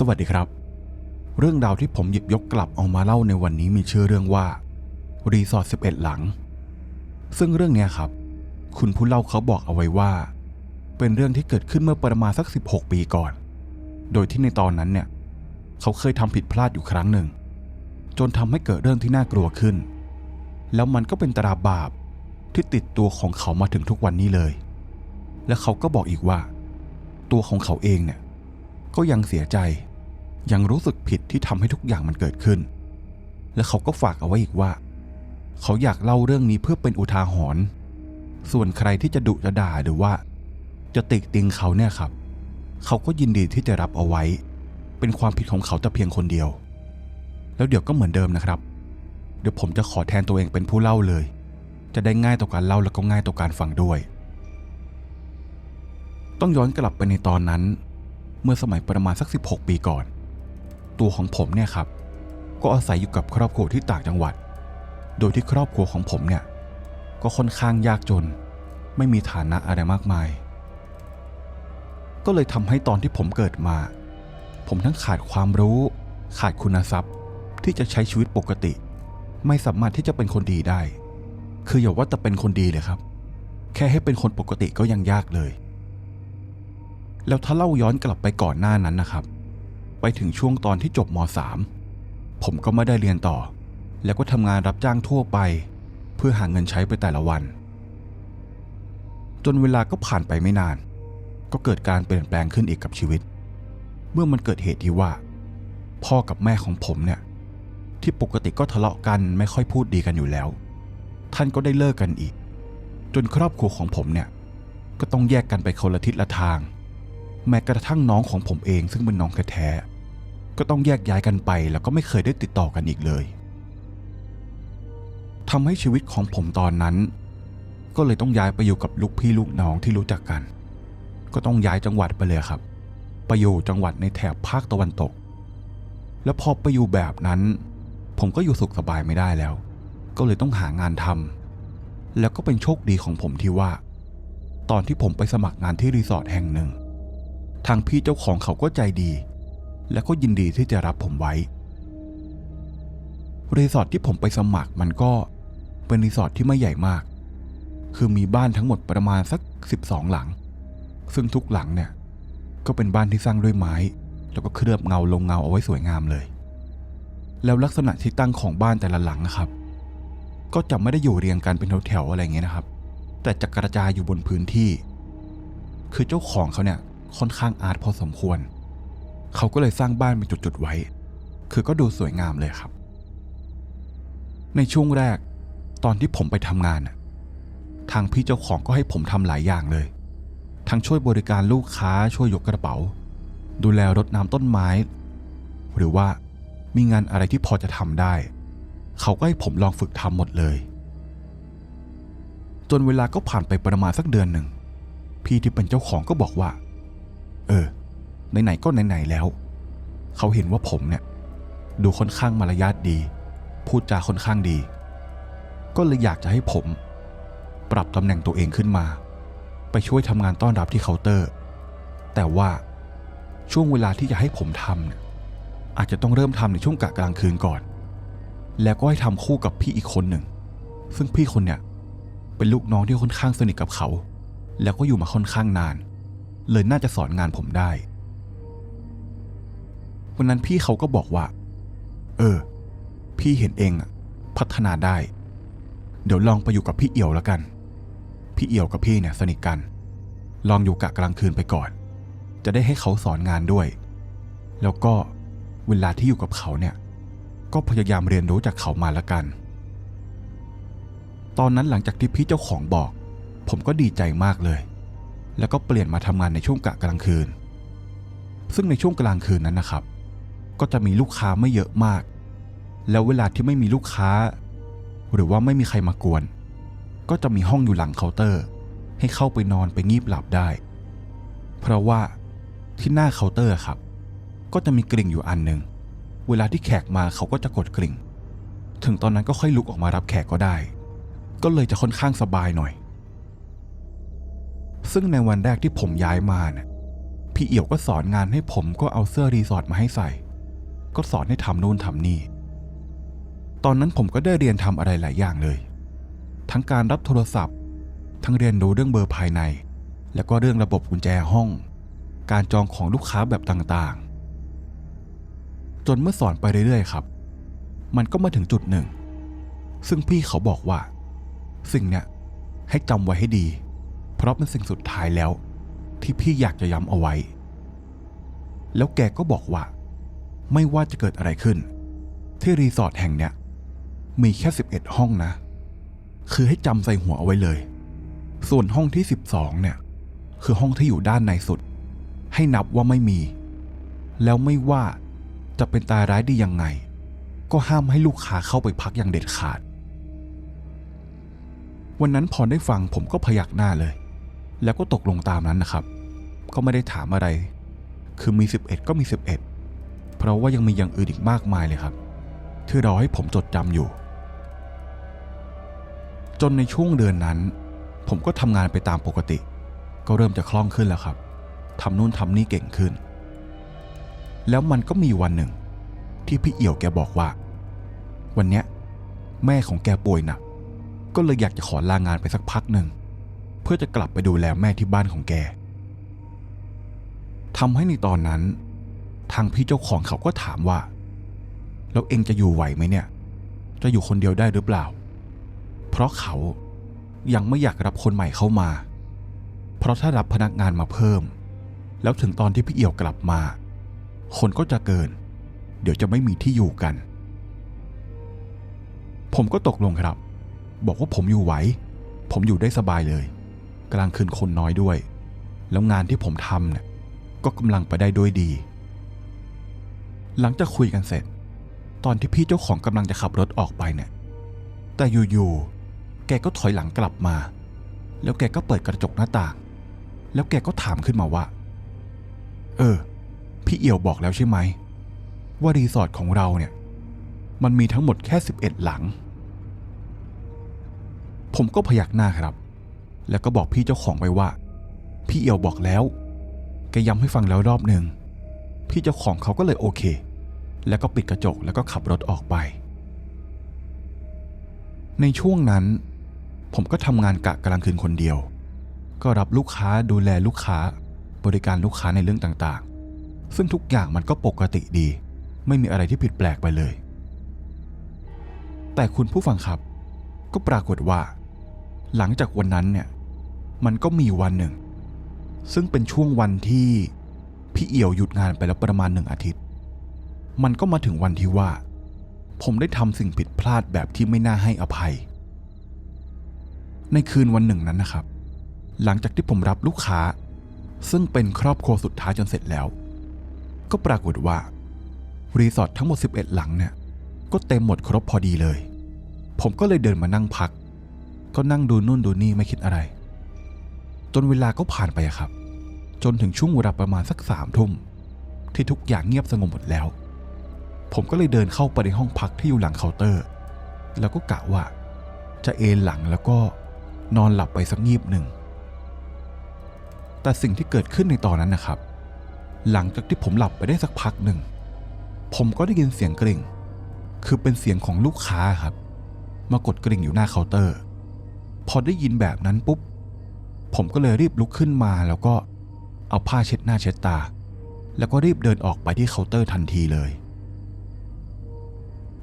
สวัสดีครับ เรื่องราวที่ผมหยิบยกกลับเอามาเล่าในวันนี้มีชื่อเรื่องว่ารีสอร์ท11 หลัง ซึ่งเรื่องนี้ครับ คุณผู้เล่าเขาบอกเอาไว้ว่า เป็นเรื่องที่เกิดขึ้นเมื่อประมาณสัก 16 ปีก่อน โดยที่ในตอนนั้นเนี่ย เขาเคยทำผิดพลาดอยู่ครั้งหนึ่ง จนทำให้เกิดเรื่องที่น่ากลัวขึ้น แล้วมันก็เป็นตราบาปที่ติดตัวของเขามาถึงทุกวันนี้เลย และเขาก็บอกอีกว่า ตัวของเขาเองเนี่ยก็ยังเสียใจ ยังรู้สึกผิดที่ทำให้ทุกอย่างมันเกิดขึ้น และเขาก็ฝากเอาไว้อีกว่า เขาอยากเล่าเรื่องนี้เพื่อเป็นอุทาหรณ์ส่วนใครที่จะดุจะด่าหรือว่า จะติติงเขาเนี่ยครับ เขาก็ยินดีที่จะรับเอาไว้ เป็นความผิดของเขาแต่เพียงคนเดียว แล้วเดี๋ยวก็เหมือนเดิมนะครับ เดี๋ยวผมจะขอแทนตัวเองเป็นผู้เล่าเลย จะได้ง่ายต่อการเล่าแล้วก็ง่ายต่อการฟังด้วย ต้องย้อนกลับไปในตอนนั้น เมื่อสมัยประมาณสัก 16 ปีก่อน ตัวของผมเนี่ยครับ ก็อาศัยอยู่กับครอบครัวที่ต่างจังหวัด โดยที่ครอบครัวของผมเนี่ย ก็ค่อนข้างยากจน ไม่มีฐานะอะไรมากมาย ก็เลยทำให้ตอนที่ผมเกิดมา ผมทั้งขาดความรู้ ขาดคุณทรัพย์ ที่จะใช้ชีวิตปกติ ไม่สามารถที่จะเป็นคนดีได้ คืออย่าว่าแต่เป็นคนดีเลยครับ แค่ให้เป็นคนปกติก็ยังยากเลย แล้วถ้าเล่าย้อนกลับไปก่อนหน้านั้นนะครับ ไปถึงช่วงตอนที่จบม .3 ผมก็ไม่ได้เรียนต่อ แล้วก็ทำงานรับจ้างทั่วไป เพื่อหาเงินใช้ไปแต่ละวัน จนเวลาก็ผ่านไปไม่นาน ก็เกิดการเปลี่ยนแปลงขึ้นอีกกับชีวิต เมื่อมันเกิดเหตุที่ว่า พ่อกับแม่ของผมเนี่ย ที่ปกติก็ทะเลาะกันไม่ค่อยพูดดีกันอยู่แล้ว ท่านก็ได้เลิกกันอีก จนครอบครัวของผมเนี่ย ก็ต้องแยกกันไปคนละทิศละทาง แม้กระทั่งน้องของผมเองซึ่งเป็นน้องแท้ๆ ก็ต้องแยกย้ายกันไปแล้วก็ไม่เคยได้ติดต่อกันอีกเลยทำให้ชีวิตของผมตอนนั้น ก็เลยต้องย้ายไปอยู่กับลูกพี่ลูกน้องที่รู้จักกัน ก็ต้องย้ายจังหวัดไปเลยครับ ไปอยู่จังหวัดในแถบภาคตะวันตก แล้วพอไปอยู่แบบนั้น ผมก็อยู่สุขสบายไม่ได้แล้ว ก็เลยต้องหางานทำแล้วก็เป็นโชคดีของผมที่ว่า ตอนที่ผมไปสมัครงานที่รีสอร์ทแห่งหนึ่ง ทางพี่เจ้าของเขาก็ใจดี และก็ยินดีที่จะรับผมไว้รีสอร์ทที่ผมไปสมัครมันก็เป็นรีสอร์ทที่ไม่ใหญ่มาก คือมีบ้านทั้งหมดประมาณสัก 12 หลัง ซึ่งทุกหลังเนี่ย ก็เป็นบ้านที่สร้างด้วยไม้ แล้วก็เคลือบเงาลงเงาเอาไว้สวยงามเลย แล้วลักษณะที่ตั้งของบ้านแต่ละหลังนะครับ ก็จะไม่ได้อยู่เรียงกันเป็นแถวๆอะไรเงี้ยนะครับ แต่จะกระจายอยู่บนพื้นที่ คือเจ้าของเขาเนี่ยค่อนข้างอาร์ตพอสมควร เขาก็เลยสร้างบ้านเป็นจุดๆไว้ คือก็ดูสวยงามเลยครับ ในช่วงแรก ตอนที่ผมไปทำงานทางพี่เจ้าของก็ให้ผมทำหลายอย่างเลย ทั้งช่วยบริการลูกค้าช่วยยกกระเป๋า ดูแลรดน้ำต้นไม้ หรือว่ามีงานอะไรที่พอจะทำได้ เขาก็ให้ผมลองฝึกทำหมดเลย จนเวลาก็ผ่านไปประมาณสักเดือนหนึ่งพี่ที่เป็นเจ้าของก็บอกว่า เออ ไหนๆก็ไหนๆแล้ว เขาเห็นว่าผมเนี่ย ดูค่อนข้างมารยาทดี พูดจาค่อนข้างดี ก็เลยอยากจะให้ผม ปรับตำแหน่งตัวเองขึ้นมา ไปช่วยทำงานต้อนรับที่เคาน์เตอร์ แต่ว่าช่วงเวลาที่จะให้ผมทำเนี่ยอาจจะต้องเริ่มทำในช่วงกะกลางคืนก่อน แล้วก็ให้ทำคู่กับพี่อีกคนหนึ่ง ซึ่งพี่คนเนี่ยเป็นลูกน้องที่ค่อนข้างสนิทกับเขา แล้วก็อยู่มาค่อนข้างนาน เลยน่าจะสอนงานผมได้ วันนั้นพี่เขาก็บอกว่า เออ พี่เห็นเองอะพัฒนาได้ เดี๋ยวลองไปอยู่กับพี่เอี่ยวแล้วกัน พี่เอี่ยวกับพี่เนี่ยสนิทกัน ลองอยู่กะกลางคืนไปก่อน จะได้ให้เขาสอนงานด้วย แล้วก็เวลาที่อยู่กับเขาเนี่ย ก็พยายามเรียนรู้จากเขามาละกัน ตอนนั้นหลังจากที่พี่เจ้าของบอก ผมก็ดีใจมากเลย แล้วก็เปลี่ยนมาทำงานในช่วงกะกลางคืน ซึ่งในช่วงกลางคืนนั้นนะครับ ก็จะมีลูกค้าไม่เยอะมาก แล้วเวลาที่ไม่มีลูกค้า หรือว่าไม่มีใครมากวน ก็จะมีห้องอยู่หลังเคาน์เตอร์ ให้เข้าไปนอนไปงีบหลับได้ เพราะว่าที่หน้าเคาน์เตอร์ครับ ก็จะมีกริ่งอยู่อันหนึ่งเวลาที่แขกมาเขาก็จะกดกริ่ง ถึงตอนนั้นก็ค่อยลุกออกมารับแขกก็ได้ ก็เลยจะค่อนข้างสบายหน่อย ซึ่งในวันแรกที่ผมย้ายมาเนี่ยพพี่เอี่ยวก็สอนงานให้ผมก็เอาเสื้อรีสอร์ทมาให้ใส่ ก็สอนให้ทำนู่นทำนี่ ตอนนั้นผมก็ได้เรียนทำอะไรหลายอย่างเลย ทั้งการรับโทรศัพท์ ทั้งเรียนรู้เรื่องเบอร์ภายใน แล้วก็เรื่องระบบกุญแจห้อง การจองของลูกค้าแบบต่างๆ จนเมื่อสอนไปเรื่อยๆครับ มันก็มาถึงจุดหนึ่ง ซึ่งพี่เขาบอกว่า สิ่งเนี้ยให้จำไว้ให้ดี เพราะเป็นสิ่งสุดท้ายแล้ว ที่พี่อยากจะย้ำเอาไว้ แล้วแกก็บอกว่า ไม่ว่าจะเกิดอะไรขึ้น ที่รีสอร์ทแห่งเนี้ยมีแค่ 11 ห้องนะ คือให้จำใส่หัวเอาไว้เลย ส่วนห้องที่ 12 เนี่ย คือห้องที่อยู่ด้านในสุด ให้นับว่าไม่มี แล้วไม่ว่าจะเป็นตายร้ายดียังไง ก็ห้ามให้ลูกค้าเข้าไปพักอย่างเด็ดขาด วันนั้นพอได้ฟังผมก็พยักหน้าเลย แล้วก็ตกลงตามนั้นนะครับ ก็ไม่ได้ถามอะไร คือมี 11 ก็มี 11 เพราะว่ายังมีอย่างอื่นอีกมากมายเลยครับ ที่รอให้ผมจดจำอยู่ จนในช่วงเดือนนั้น ผมก็ทำงานไปตามปกติ ก็เริ่มจะคล่องขึ้นแล้วครับทำนู่นทำนี่เก่งขึ้น แล้วมันก็มีวันหนึ่ง ที่พี่เอี่ยวแกบอกว่า วันเนี้ยแม่ของแกป่วยหนักก็เลยอยากจะขอลางานไปสักพักหนึ่ง เพื่อจะกลับไปดูแลแม่ที่บ้านของแกทำให้ในตอนนั้น ทางพี่เจ้าของเขาก็ถามว่า แล้วเองจะอยู่ไหวไหมเนี่ย จะอยู่คนเดียวได้หรือเปล่า เพราะเขายังไม่อยากรับคนใหม่เข้ามา เพราะถ้ารับพนักงานมาเพิ่ม แล้วถึงตอนที่พี่เอี่ยวกลับมา คนก็จะเกิน เดี๋ยวจะไม่มีที่อยู่กัน ผมก็ตกลงครับ บอกว่าผมอยู่ไหว ผมอยู่ได้สบายเลย กลางคืนคนน้อยด้วย แล้วงานที่ผมทำเนี่ยก็กำลังไปได้ด้วยดี หลังจากคุยกันเสร็จ ตอนที่พี่เจ้าของกำลังจะขับรถออกไปเนี่ย แต่อยู่ๆ แกก็ถอยหลังกลับมา แล้วแกก็เปิดกระจกหน้าต่าง แล้วแกก็ถามขึ้นมาว่า เออ พี่เอี่ยวบอกแล้วใช่ไหม ว่ารีสอร์ทของเราเนี่ย มันมีทั้งหมดแค่ 11 หลัง ผมก็พยักหน้าครับ แล้วก็บอกพี่เจ้าของไปว่า พี่เอี่ยวบอกแล้ว แกย้ำให้ฟังแล้วรอบหนึ่งพี่เจ้าของเขาก็เลยโอเค แล้วก็ปิดกระจกแล้วก็ขับรถออกไป ในช่วงนั้น ผมก็ทำงานกะกลางคืนคนเดียว ก็รับลูกค้าดูแลลูกค้า บริการลูกค้าในเรื่องต่างๆ ซึ่งทุกอย่างมันก็ปกติดี ไม่มีอะไรที่ผิดแปลกไปเลย แต่คุณผู้ฟังครับ ก็ปรากฏว่า หลังจากวันนั้นเนี่ยมันก็มีวันหนึ่ง ซึ่งเป็นช่วงวันที่พี่เอี่ยวหยุดงานไปแล้วประมาณหนึ่งอาทิตย์ มันก็มาถึงวันที่ว่า ผมได้ทำสิ่งผิดพลาดแบบที่ไม่น่าให้อภัย ในคืนวันหนึ่งนั้นนะครับ หลังจากที่ผมรับลูกค้า ซึ่งเป็นครอบครัวสุดท้ายจนเสร็จแล้ว ก็ปรากฏว่า รีสอร์ททั้งหมด 11 หลังเนี่ย ก็เต็มหมดครบพอดีเลย ผมก็เลยเดินมานั่งพัก ก็นั่งดูนู่นดูนี่ไม่คิดอะไร จนเวลาก็ผ่านไปครับ จนถึงช่วงเวลาประมาณสักสามทุ่มที่ทุกอย่างเงียบสงบหมดแล้ว ผมก็เลยเดินเข้าไปในห้องพักที่อยู่หลังเคาน์เตอร์ แล้วก็กะว่า จะเอนหลังแล้วก็นอนหลับไปสักงีบหนึ่ง แต่สิ่งที่เกิดขึ้นในตอนนั้นนะครับ หลังจากที่ผมหลับไปได้สักพักหนึ่ง ผมก็ได้ยินเสียงกริ่ง คือเป็นเสียงของลูกค้าครับ มากดกริ่งอยู่หน้าเคาน์เตอร์ พอได้ยินแบบนั้นปุ๊บ ผมก็เลยรีบลุกขึ้นมาแล้วก็เอาผ้าเช็ดหน้าเช็ดตา แล้วก็รีบเดินออกไปที่เคาน์เตอร์ทันทีเลย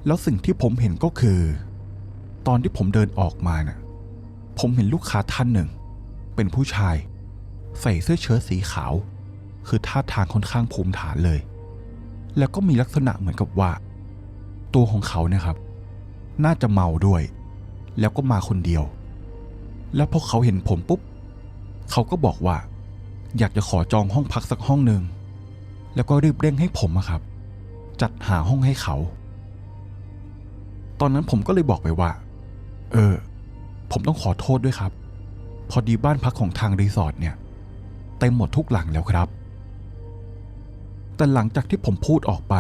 แล้วสิ่งที่ผมเห็นก็คือ ตอนที่ผมเดินออกมาน่ะผมเห็นลูกค้าท่านหนึ่ง เป็นผู้ชาย ใส่เสื้อเชิ้ตสีขาว คือท่าทางค่อนข้างภูมิฐานเลย แล้วก็มีลักษณะเหมือนกับว่า ตัวของเขาเนี่ยครับ น่าจะเมาด้วย แล้วก็มาคนเดียว แล้วพอเขาเห็นผมปุ๊บ เขาก็บอกว่า อยากจะขอจองห้องพักสักห้องหนึ่งแล้วก็รีบเร่งให้ผมอะครับ จัดหาห้องให้เขา ตอนนั้นผมก็เลยบอกไปว่า เออ ผมต้องขอโทษด้วยครับ พอดีบ้านพักของทางรีสอร์ทเนี่ยเต็มหมดทุกหลังแล้วครับ แต่หลังจากที่ผมพูดออกไป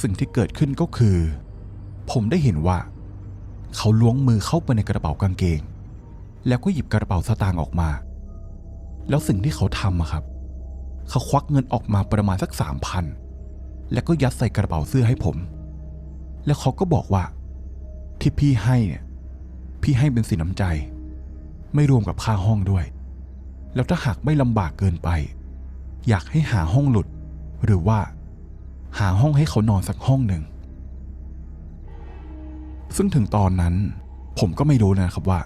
สิ่งที่เกิดขึ้นก็คือ ผมได้เห็นว่า เขาล้วงมือเข้าไปในกระเป๋ากางเกง แล้วก็หยิบกระเป๋าสตางค์ออกมา แล้วสิ่งที่เขาทำอะครับ เขาควักเงินออกมาประมาณสักสามพันแล้วก็ยัดใส่กระเป๋าเสื้อให้ผม แล้วเขาก็บอกว่า ที่พี่ให้เนี่ย พี่ให้เป็นสินน้ำใจ ไม่รวมกับค่าห้องด้วย แล้วถ้าหากไม่ลำบากเกินไป อยากให้หาห้องหลุด หรือว่า หาห้องให้เขานอนสักห้องหนึ่ง ซึ่งถึงตอนนั้น ผมก็ไม่รู้นะครับว่า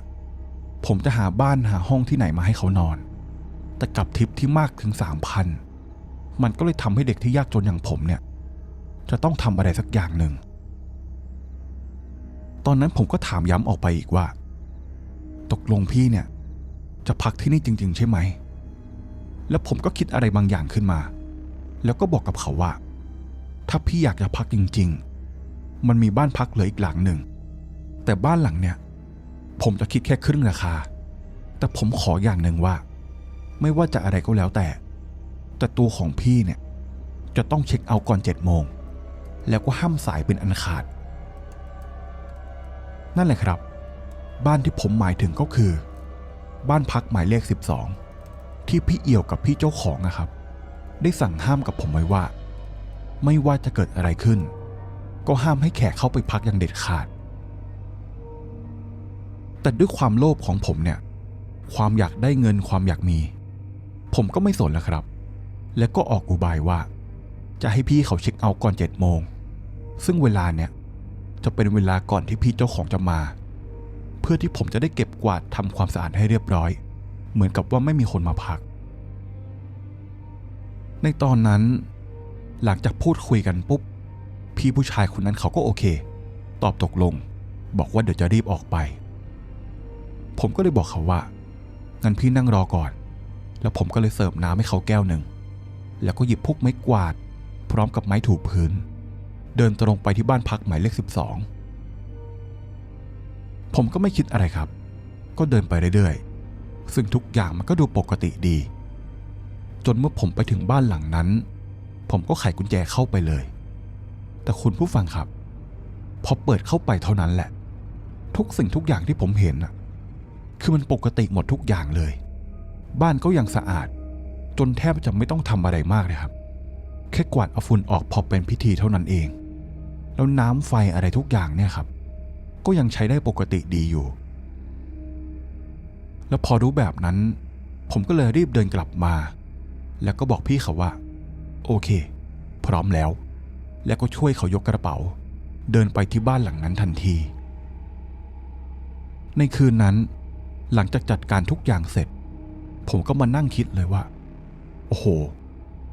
ผมจะหาบ้านหาห้องที่ไหนมาให้เขานอน แต่กับทิปที่มากถึงสามพันมันก็เลยทำให้เด็กที่ยากจนอย่างผมเนี่ย จะต้องทำอะไรสักอย่างหนึ่ง ตอนนั้นผมก็ถามย้ำออกไปอีกว่า ตกลงพี่เนี่ย จะพักที่นี่จริง ๆ ใช่ไหม แล้วผมก็คิดอะไรบางอย่างขึ้นมา แล้วก็บอกกับเขาว่า ถ้าพี่อยากจะพักจริง ๆ มันมีบ้านพักเหลืออีกหลังหนึ่ง แต่บ้านหลังเนี่ย ผมจะคิดแค่ครึ่งราคา แต่ผมขออย่างหนึ่งว่า ไม่ว่าจะอะไรก็แล้วแต่ แต่ตัวของพี่เนี่ย จะต้องเช็คเอาท์ก่อนเจ็ดโมง แล้วก็ห้ามสายเป็นอันขาด นั่นแหละครับ บ้านที่ผมหมายถึงก็คือ บ้านพักหมายเลข 12 ที่พี่เอี่ยวกับพี่เจ้าของนะครับ ได้สั่งห้ามกับผมไว้ว่า ไม่ว่าจะเกิดอะไรขึ้น ก็ห้ามให้แขกเข้าไปพักอย่างเด็ดขาด แต่ด้วยความโลภของผมเนี่ย ความอยากได้เงินความอยากมี ผมก็ไม่สนแล้วครับ แล้วก็ออกอุบายว่า จะให้พี่เขาเช็คเอาท์ก่อนเจ็ดโมงซึ่งเวลาเนี่ย จะเป็นเวลาก่อนที่พี่เจ้าของจะมา เพื่อที่ผมจะได้เก็บกวาดทำความสะอาดให้เรียบร้อย เหมือนกับว่าไม่มีคนมาพัก ในตอนนั้น หลังจากพูดคุยกันปุ๊บ พี่ผู้ชายคนนั้นเขาก็โอเค ตอบตกลง บอกว่าเดี๋ยวจะรีบออกไป ผมก็เลยบอกเขาว่างั้นพี่นั่งรอก่อน แล้วผมก็เลยเสิร์ฟน้ำให้เขาแก้วหนึ่ง แล้วก็หยิบพวกไม้กวาด พร้อมกับไม้ถูพื้น เดินตรงไปที่บ้านพักหมายเลขสิบสองผมก็ไม่คิดอะไรครับ ก็เดินไปเรื่อยๆ ซึ่งทุกอย่างมันก็ดูปกติดี จนเมื่อผมไปถึงบ้านหลังนั้น ผมก็ไขกุญแจเข้าไปเลย แต่คุณผู้ฟังครับ พอเปิดเข้าไปเท่านั้นแหละ ทุกสิ่งทุกอย่างที่ผมเห็นน่ะคือมันปกติหมดทุกอย่างเลย บ้านก็ยังสะอาด จนแทบจะไม่ต้องทำอะไรมากเลยครับ แค่กวาดเอาฝุ่นออกพอเป็นพิธีเท่านั้นเอง แล้วน้ำไฟอะไรทุกอย่างเนี่ยครับ ก็ยังใช้ได้ปกติดีอยู่ แล้วพอรู้แบบนั้น ผมก็เลยรีบเดินกลับมา แล้วก็บอกพี่เขาว่า โอเค พร้อมแล้ว แล้วก็ช่วยเขายกกระเป๋า เดินไปที่บ้านหลังนั้นทันที ในคืนนั้น หลังจากจัดการทุกอย่างเสร็จ ผมก็มานั่งคิดเลยว่า โอ้โห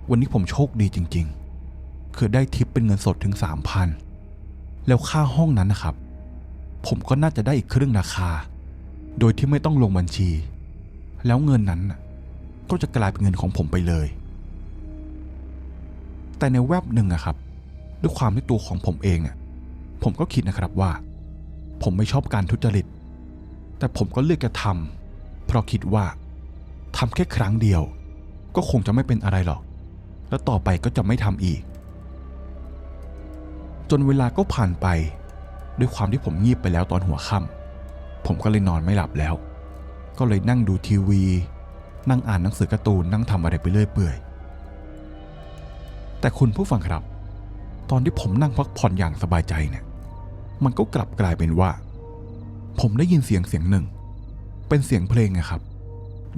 วันนี้ผมโชคดีจริง ๆ คือได้ทิปเป็นเงินสดถึงสามพัน แล้วค่าห้องนั้นนะครับ ผมก็น่าจะได้อีกครึ่งราคา โดยที่ไม่ต้องลงบัญชี แล้วเงินนั้นก็จะกลายเป็นเงินของผมไปเลย แต่ในแวบหนึ่งอะครับ ด้วยความที่ตัวของผมเองอะผมก็คิดนะครับว่า ผมไม่ชอบการทุจริต แต่ผมก็เลือกจะทำเพราะคิดว่าทำแค่ครั้งเดียว ก็คงจะไม่เป็นอะไรหรอก แล้วต่อไปก็จะไม่ทำอีก จนเวลาก็ผ่านไป ด้วยความที่ผมงีบไปแล้วตอนหัวค่ำผมก็เลยนอนไม่หลับแล้ว ก็เลยนั่งดูทีวี นั่งอ่านหนังสือการ์ตูนนั่งทำอะไรไปเรื่อยเปื่อย แต่คุณผู้ฟังครับ ตอนที่ผมนั่งพักผ่อนอย่างสบายใจเนี่ย มันก็กลับกลายเป็นว่า ผมได้ยินเสียงเสียงหนึ่ง เป็นเสียงเพลงนะครับ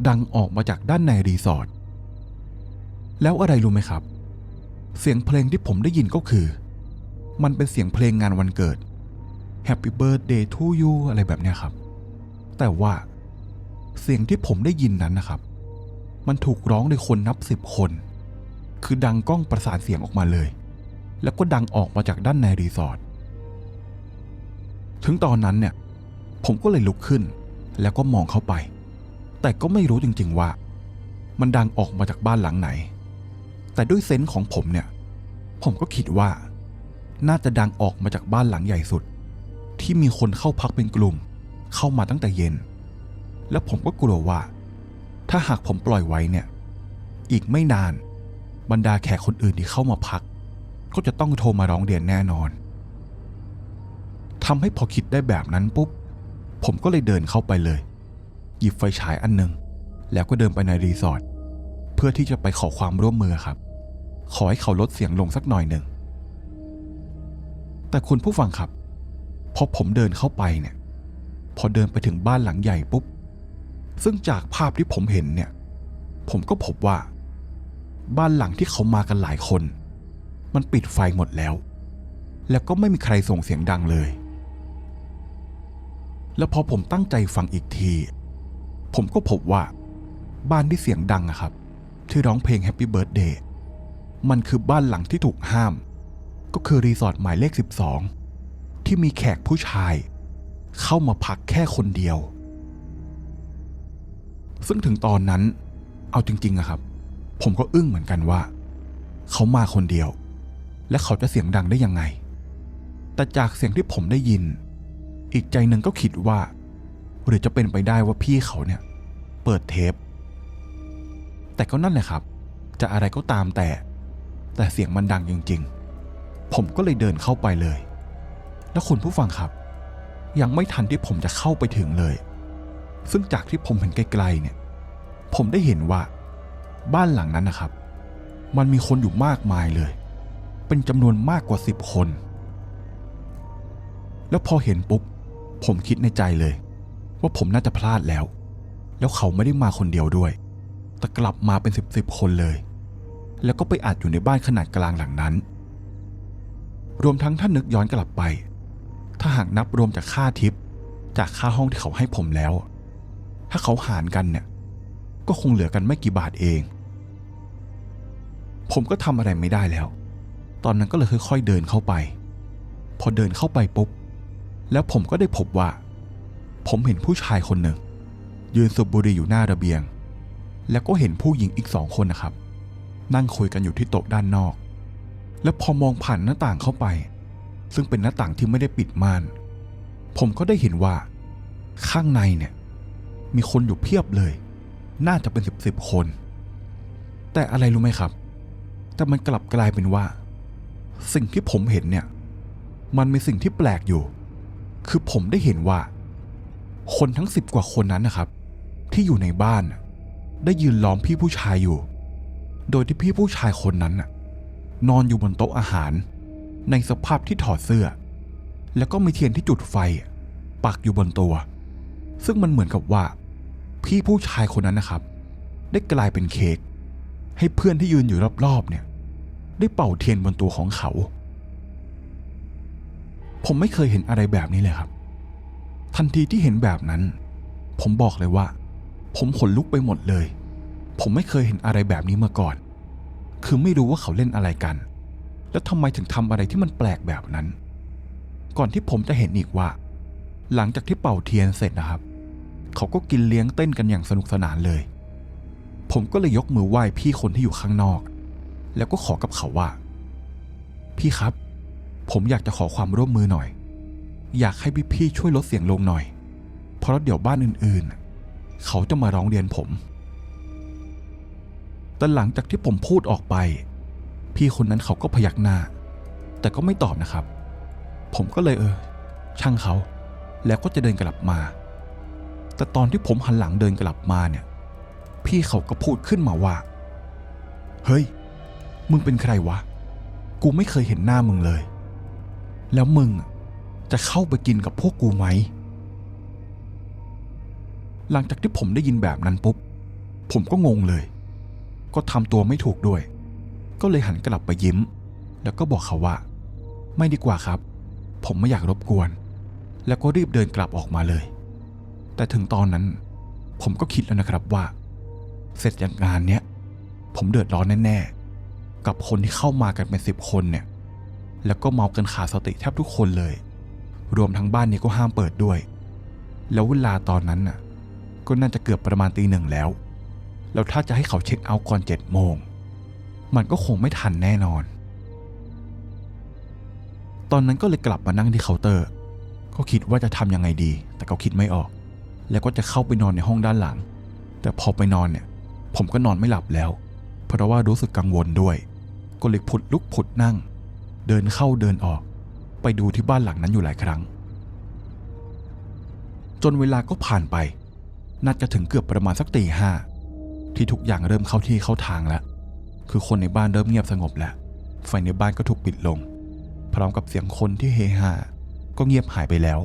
ดังออกมาจากด้านในรีสอร์ทแล้วอะไรรู้ไหมครับ เสียงเพลงที่ผมได้ยินก็คือ มันเป็นเสียงเพลงงานวันเกิด Happy Birthday to you อะไรแบบนี้ครับ แต่ว่าเสียงที่ผมได้ยินนั้นนะครับ มันถูกร้องโดยคนนับสิบคน คือดังกล้องประสานเสียงออกมาเลย แล้วก็ดังออกมาจากด้านในรีสอร์ท ถึงตอนนั้นเนี่ย ผมก็เลยลุกขึ้น แล้วก็มองเข้าไป แต่ก็ไม่รู้จริงๆว่า มันดังออกมาจากบ้านหลังไหน แต่ด้วยเซนส์ของผมเนี่ย ผมก็คิดว่า น่าจะดังออกมาจากบ้านหลังใหญ่สุด ที่มีคนเข้าพักเป็นกลุ่ม เข้ามาตั้งแต่เย็น แล้วผมก็กลัวว่า ถ้าหากผมปล่อยไว้เนี่ย อีกไม่นาน บรรดาแขกคนอื่นที่เข้ามาพัก ก็จะต้องโทรมาร้องเรียนแน่นอนทำให้พอคิดได้แบบนั้นปุ๊บ ผมก็เลยเดินเข้าไปเลย หยิบไฟฉายอันหนึ่งแล้วก็เดินไปในรีสอร์ทเพื่อที่จะไปขอความร่วมมือครับ ขอให้เขาลดเสียงลงสักหน่อยหนึ่ง แต่คุณผู้ฟังครับ พอผมเดินเข้าไปเนี่ย พอเดินไปถึงบ้านหลังใหญ่ปุ๊บ ซึ่งจากภาพที่ผมเห็นเนี่ย ผมก็พบว่า บ้านหลังที่เขามากันหลายคน มันปิดไฟหมดแล้ว แล้วก็ไม่มีใครส่งเสียงดังเลย แล้วพอผมตั้งใจฟังอีกที ผมก็พบว่า บ้านที่เสียงดังอะครับ ที่ร้องเพลง Happy Birthday มันคือบ้านหลังที่ถูกห้าม ก็คือรีสอร์ทหมายเลข 12 ที่มีแขกผู้ชาย เข้ามาพักแค่คนเดียว ซึ่งถึงตอนนั้น เอาจริงๆอะครับ ผมก็อึ้งเหมือนกันว่า เขามาคนเดียว และเขาจะเสียงดังได้ยังไง แต่จากเสียงที่ผมได้ยิน อีกใจหนึ่งก็คิดว่า หรือจะเป็นไปได้ว่าพี่เขาเนี่ย เปิดเทป แต่ก็นั่นแหละครับ จะอะไรก็ตามแต่ แต่เสียงมันดังจริง ๆ ผมก็เลยเดินเข้าไปเลย แล้วคุณผู้ฟังครับ ยังไม่ทันที่ผมจะเข้าไปถึงเลย ซึ่งจากที่ผมเห็นไกลๆเนี่ย ผมได้เห็นว่า บ้านหลังนั้นนะครับ มันมีคนอยู่มากมายเลย เป็นจำนวนมากกว่าสิบคน แล้วพอเห็นปุ๊บ ผมคิดในใจเลย ว่าผมน่าจะพลาดแล้ว แล้วเขาไม่ได้มาคนเดียวด้วย แต่กลับมาเป็นสิบสิบคนเลย แล้วก็ไปอัดอยู่ในบ้านขนาดกลางหลังนั้น รวมทั้งถ้านึกย้อนกลับไป ถ้าหากนับรวมจากค่าทิป จากค่าห้องที่เขาให้ผมแล้ว ถ้าเขาหารกันเนี่ย ก็คงเหลือกันไม่กี่บาทเอง ผมก็ทำอะไรไม่ได้แล้ว ตอนนั้นก็เลยค่อยๆเดินเข้าไป พอเดินเข้าไปปุ๊บ แล้วผมก็ได้พบว่า ผมเห็นผู้ชายคนหนึ่ง ยืนสูบบุหรี่อยู่หน้าระเบียง แล้วก็เห็นผู้หญิงอีกสองคนนะครับ นั่งคุยกันอยู่ที่โต๊ะด้านนอก แล้วพอมองผ่านหน้าต่างเข้าไป ซึ่งเป็นหน้าต่างที่ไม่ได้ปิดม่าน ผมก็ได้เห็นว่า ข้างในเนี่ย มีคนอยู่เพียบเลย น่าจะเป็นสิบสิบคน แต่อะไรรู้ไหมครับ แต่มันกลับกลายเป็นว่า สิ่งที่ผมเห็นเนี่ย มันมีสิ่งที่แปลกอยู่ คือผมได้เห็นว่า คนทั้งสิบกว่าคนนั้นนะครับ ที่อยู่ในบ้าน ได้ยืนล้อมพี่ผู้ชายอยู่ โดยที่พี่ผู้ชายคนนั้นน่ะ นอนอยู่บนโต๊ะอาหาร ในสภาพที่ถอดเสื้อ แล้วก็มีเทียนที่จุดไฟ ปักอยู่บนตัว ซึ่งมันเหมือนกับว่า พี่ผู้ชายคนนั้นนะครับ ได้กลายเป็นเค้กให้เพื่อนที่ยืนอยู่รอบๆเนี่ย ได้เป่าเทียนบนตัวของเขา ผมไม่เคยเห็นอะไรแบบนี้เลยครับ ทันทีที่เห็นแบบนั้น ผมบอกเลยว่า ผมขนลุกไปหมดเลย ผมไม่เคยเห็นอะไรแบบนี้มาก่อน คือไม่รู้ว่าเขาเล่นอะไรกัน แล้วทำไมถึงทำอะไรที่มันแปลกแบบนั้น ก่อนที่ผมจะเห็นอีกว่า หลังจากที่เป่าเทียนเสร็จนะครับ เขาก็กินเลี้ยงเต้นกันอย่างสนุกสนานเลย ผมก็เลยยกมือไหว้พี่คนที่อยู่ข้างนอก แล้วก็ขอกับเขาว่า พี่ครับ ผมอยากจะขอความร่วมมือหน่อย อยากให้พี่ๆช่วยลดเสียงลงหน่อย เพราะเดี๋ยวบ้านอื่นๆ เขาจะมาร้องเรียนผม แต่หลังจากที่ผมพูดออกไป พี่คนนั้นเขาก็พยักหน้า แต่ก็ไม่ตอบนะครับ ผมก็เลยเออ ช่างเขา แล้วก็จะเดินกลับมา แต่ตอนที่ผมหันหลังเดินกลับมาเนี่ย พี่เขาก็พูดขึ้นมาว่า เฮ้ย มึงเป็นใครวะ กูไม่เคยเห็นหน้ามึงเลย แล้วมึงจะเข้าไปกินกับพวกกูไหม หลังจากที่ผมได้ยินแบบนั้นปุ๊บ ผมก็งงเลย ก็ทำตัวไม่ถูกด้วย ก็เลยหันกลับไปยิ้ม แล้วก็บอกเขาว่า ไม่ดีกว่าครับ ผมไม่อยากรบกวน แล้วก็รีบเดินกลับออกมาเลย แต่ถึงตอนนั้น ผมก็คิดแล้วนะครับว่า เสร็จจากงานเนี้ยผมเดือดร้อนแน่ๆ กับคนที่เข้ามากันเป็นสิบคนเนี่ย แล้วก็เมากันขาดสติแทบทุกคนเลย รวมทั้งบ้านนี้ก็ห้ามเปิดด้วย แล้วเวลาตอนนั้นน่ะ ก็น่าจะเกือบประมาณตีหนึ่งแล้ว แล้วถ้าจะให้เขาเช็คเอาท์ก่อนเจ็ดโมง มันก็คงไม่ทันแน่นอน ตอนนั้นก็เลยกลับมานั่งที่เคาน์เตอร์ ก็คิดว่าจะทำยังไงดี แต่ก็คิดไม่ออก แล้วก็จะเข้าไปนอนในห้องด้านหลัง แต่พอไปนอนเนี่ย ผมก็นอนไม่หลับแล้ว เพราะว่ารู้สึกกังวลด้วย ก็เลยผุดลุกผุดนั่ง เดินเข้าเดินออก ไปดูที่บ้านหลังนั้นอยู่หลายครั้ง จนเวลาก็ผ่านไปน่าจะถึงเกือบประมาณสักตีห้า ที่ทุกอย่างเริ่มเข้าที่เข้าทางแล้ว คือคนในบ้านเริ่มเงียบสงบแล้ว ไฟในบ้านก็ถูกปิดลง พร้อมกับเสียงคนที่เฮฮาก็เงียบหายไปแล้ว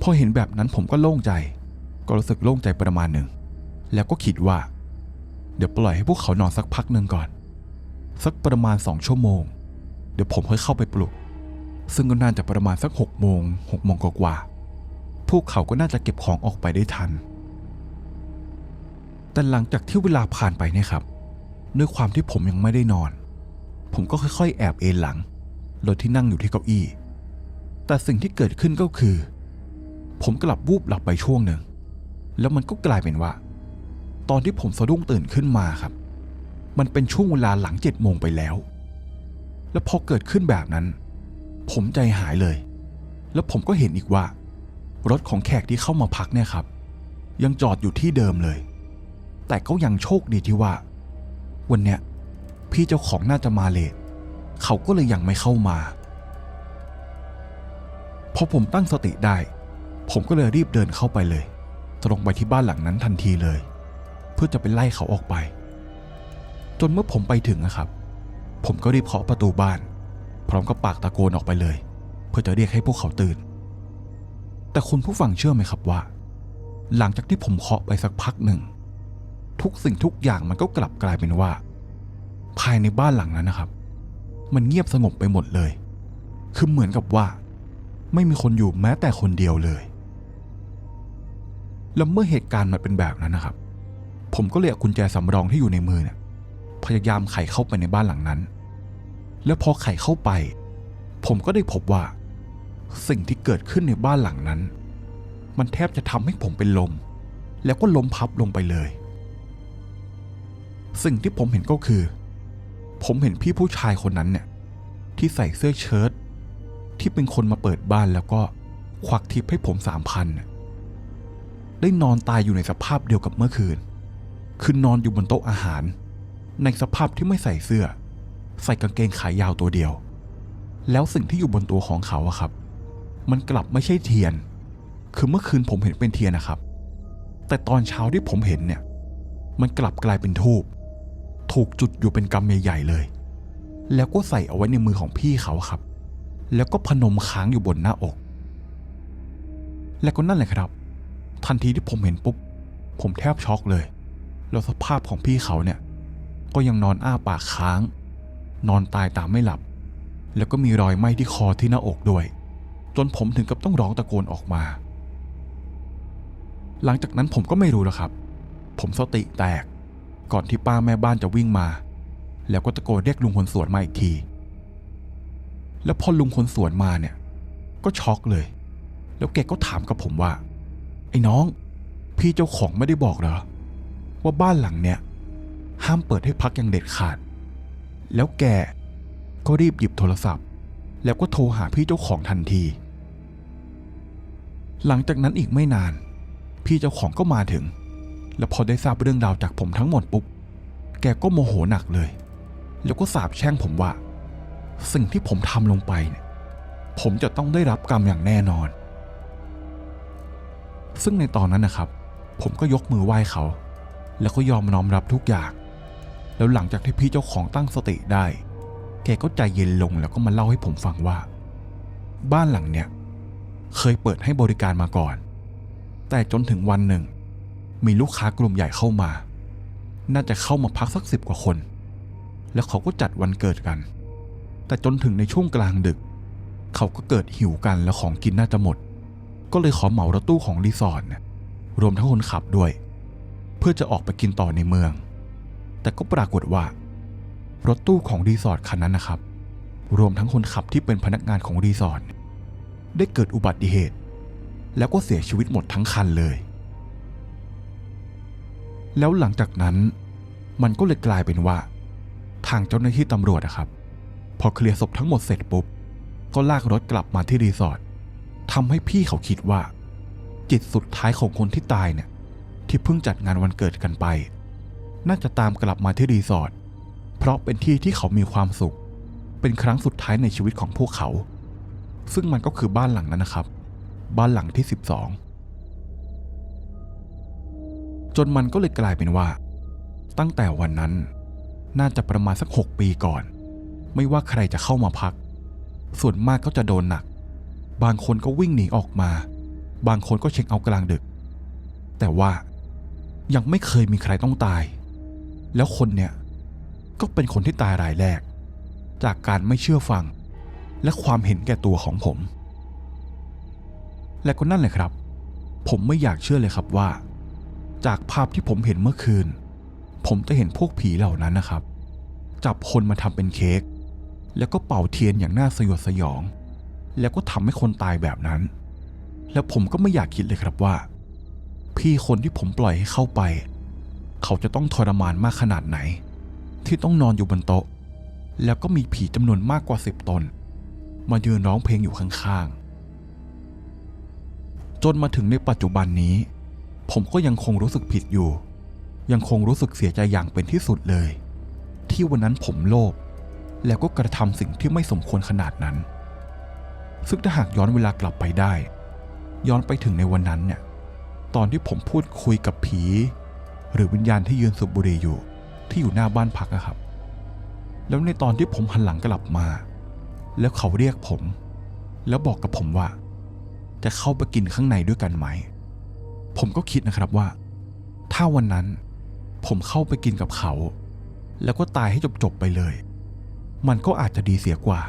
พอเห็นแบบนั้นผมก็โล่งใจ ก็รู้สึกโล่งใจประมาณหนึ่ง แล้วก็คิดว่า เดี๋ยวปล่อยให้พวกเขานอนสักพักหนึ่งก่อน สักประมาณสองชั่วโมง เดี๋ยวผมค่อยเข้าไปปลุก ซึ่งก็น่าจะประมาณสักหกโมงหกโมงกว่าๆพวกเขาก็น่าจะเก็บของออกไปได้ทัน แต่หลังจากที่เวลาผ่านไปเนี่ยครับ ด้วยความที่ผมยังไม่ได้นอน ผมก็ค่อยๆ แอบเอนหลัง โดยที่นั่งอยู่ที่เก้าอี้ แต่สิ่งที่เกิดขึ้นก็คือ ผมกลับวูบหลับไปช่วงหนึ่ง แล้วมันก็กลายเป็นว่า ตอนที่ผมสะดุ้งตื่นขึ้นมาครับ มันเป็นช่วงเวลาหลังเจ็ดโมงไปแล้ว แล้วพอเกิดขึ้นแบบนั้น ผมใจหายเลย แล้วผมก็เห็นอีกว่า รถของแขกที่เข้ามาพักเนี่ยครับ ยังจอดอยู่ที่เดิมเลย แต่ก็ยังโชคดีที่ว่า วันเนี้ยพี่เจ้าของน่าจะมาเลทเขาก็เลยยังไม่เข้ามา พอผมตั้งสติได้ ผมก็เลยรีบเดินเข้าไปเลย ตรงไปที่บ้านหลังนั้นทันทีเลย เพื่อจะไปไล่เขาออกไป จนเมื่อผมไปถึงนะครับ ผมก็รีบเคาะประตูบ้าน พร้อมกับปากตะโกนออกไปเลย เพื่อจะเรียกให้พวกเขาตื่น แต่คุณผู้ฟังเชื่อไหมครับว่า หลังจากที่ผมเคาะไปสักพักหนึ่ง ทุกสิ่งทุกอย่างมันก็กลับกลายเป็นว่า ภายในบ้านหลังนั้นนะครับ มันเงียบสงบไปหมดเลย คือเหมือนกับว่า ไม่มีคนอยู่แม้แต่คนเดียวเลยแล้วเมื่อเหตุการณ์มันเป็นแบบนั้นนะครับ ผมก็เลยเอากุญแจสำรองที่อยู่ในมือเนี่ยพยายามไขเข้าไปในบ้านหลังนั้น แล้วพอไขเข้าไป ผมก็ได้พบว่า สิ่งที่เกิดขึ้นในบ้านหลังนั้น มันแทบจะทำให้ผมเป็นลม แล้วก็ล้มพับลงไปเลย สิ่งที่ผมเห็นก็คือ ผมเห็นพี่ผู้ชายคนนั้นเนี่ย ที่ใส่เสื้อเชิ้ตที่เป็นคนมาเปิดบ้านแล้วก็ควักทิปให้ผมสามพันได้นอนตายอยู่ในสภาพเดียวกับเมื่อคืน คือนอนอยู่บนโต๊ะอาหาร ในสภาพที่ไม่ใส่เสื้อ ใส่กางเกงขายาวตัวเดียว แล้วสิ่งที่อยู่บนตัวของเขาอะครับ มันกลับไม่ใช่เทียน คือเมื่อคืนผมเห็นเป็นเทียนนะครับ แต่ตอนเช้าที่ผมเห็นเนี่ย มันกลับกลายเป็นทูบ ถูกจุดอยู่เป็นกำใหญ่ๆเลย แล้วก็ใส่เอาไว้ในมือของพี่เขาครับ แล้วก็พนมค้างอยู่บนหน้าอก และก็นั่นแหละครับ ทันทีที่ผมเห็นปุ๊บ ผมแทบช็อกเลย แล้วสภาพของพี่เขาเนี่ย ก็ยังนอนอ้าปากค้าง นอนตายตามไม่หลับ แล้วก็มีรอยไหม้ที่คอที่หน้าอกด้วย จนผมถึงกับต้องร้องตะโกนออกมา หลังจากนั้นผมก็ไม่รู้แล้วครับ ผมสติแตก ก่อนที่ป้าแม่บ้านจะวิ่งมา แล้วก็ตะโกนเรียกลุงคนสวนมาอีกที แล้วพอลุงคนสวนมาเนี่ย ก็ช็อกเลย แล้วแกก็ถามกับผมว่า ไอ้น้อง พี่เจ้าของไม่ได้บอกเหรอ ว่าบ้านหลังเนี่ย ห้ามเปิดให้พักอย่างเด็ดขาด แล้วแกก็รีบหยิบโทรศัพท์ แล้วก็โทรหาพี่เจ้าของทันที หลังจากนั้นอีกไม่นาน พี่เจ้าของก็มาถึง แล้วพอได้ทราบเรื่องราวจากผมทั้งหมดปุ๊บ แกก็โมโหหนักเลย แล้วก็สาบแช่งผมว่า สิ่งที่ผมทำลงไปเนี่ย ผมจะต้องได้รับกรรมอย่างแน่นอน ซึ่งในตอนนั้นนะครับ ผมก็ยกมือไหว้เขา แล้วก็ยอมน้อมรับทุกอย่าง แล้วหลังจากที่พี่เจ้าของตั้งสติได้ แกก็ใจเย็นลงแล้วก็มาเล่าให้ผมฟังว่า บ้านหลังเนี่ยเคยเปิดให้บริการมาก่อน แต่จนถึงวันหนึ่ง มีลูกค้ากลุ่มใหญ่เข้ามา น่าจะเข้ามาพักสักสิบกว่าคน แล้วเขาก็จัดวันเกิดกัน แต่จนถึงในช่วงกลางดึก เขาก็เกิดหิวกันแล้วของกินน่าจะหมด ก็เลยขอเหมารถตู้ของรีสอร์ทรวมทั้งคนขับด้วย เพื่อจะออกไปกินต่อในเมือง แต่ก็ปรากฏว่ารถตู้ของรีสอร์ทคันนั้นนะครับ รวมทั้งคนขับที่เป็นพนักงานของรีสอร์ทได้เกิดอุบัติเหตุ แล้วก็เสียชีวิตหมดทั้งคันเลย แล้วหลังจากนั้นมันก็เลยกลายเป็นว่า ทางเจ้าหน้าที่ตำรวจนะครับ พอเคลียร์ศพทั้งหมดเสร็จปุ๊บ ก็ลากรถกลับมาที่รีสอร์ททำให้พี่เขาคิดว่า จิตสุดท้ายของคนที่ตายเนี่ย ที่เพิ่งจัดงานวันเกิดกันไป น่าจะตามกลับมาที่รีสอร์ทเพราะเป็นที่ที่เขามีความสุข เป็นครั้งสุดท้ายในชีวิตของพวกเขา ซึ่งมันก็คือบ้านหลังนั้นนะครับ บ้านหลังที่ 12 จนมันก็เลยกลายเป็นว่า ตั้งแต่วันนั้นน่าจะประมาณสักหกปีก่อน ไม่ว่าใครจะเข้ามาพัก ส่วนมากก็จะโดนหนัก บางคนก็วิ่งหนีออกมา บางคนก็เช็คเอากลางดึก แต่ว่ายังไม่เคยมีใครต้องตาย แล้วคนเนี่ยก็เป็นคนที่ตายรายแรก จากการไม่เชื่อฟัง และความเห็นแก่ตัวของผม และก็นั่นแหละครับ ผมไม่อยากเชื่อเลยครับว่า จากภาพที่ผมเห็นเมื่อคืน ผมจะเห็นพวกผีเหล่านั้นนะครับ จับคนมาทำเป็นเค้กแล้วก็เป่าเทียนอย่างน่าสยดสยอง แล้วก็ทำให้คนตายแบบนั้น แล้วผมก็ไม่อยากคิดเลยครับว่า พี่คนที่ผมปล่อยให้เข้าไป เขาจะต้องทรมานมากขนาดไหน ที่ต้องนอนอยู่บนโต๊ะ แล้วก็มีผีจำนวนมากกว่าสิบตน มายืนร้องเพลงอยู่ข้างๆจนมาถึงในปัจจุบันนี้ ผมก็ยังคงรู้สึกผิดอยู่ ยังคงรู้สึกเสียใจอย่างเป็นที่สุดเลย ที่วันนั้นผมโลภแล้วก็กระทำสิ่งที่ไม่สมควรขนาดนั้น ซึ่งถ้าหากย้อนเวลากลับไปได้ ย้อนไปถึงในวันนั้นเนี่ย ตอนที่ผมพูดคุยกับผี หรือวิญญาณที่ยืนสูบบุหรี่อยู่ ที่อยู่หน้าบ้านพักอะครับ แล้วในตอนที่ผมหันหลังกลับมา แล้วเขาเรียกผม แล้วบอกกับผมว่า จะเข้าไปกินข้างในด้วยกันไหม ผมก็คิดนะครับว่า ถ้าวันนั้นผมเข้าไปกินกับเขา แล้วก็ตายให้จบๆไปเลย มันก็อาจจะดีเสียกว่า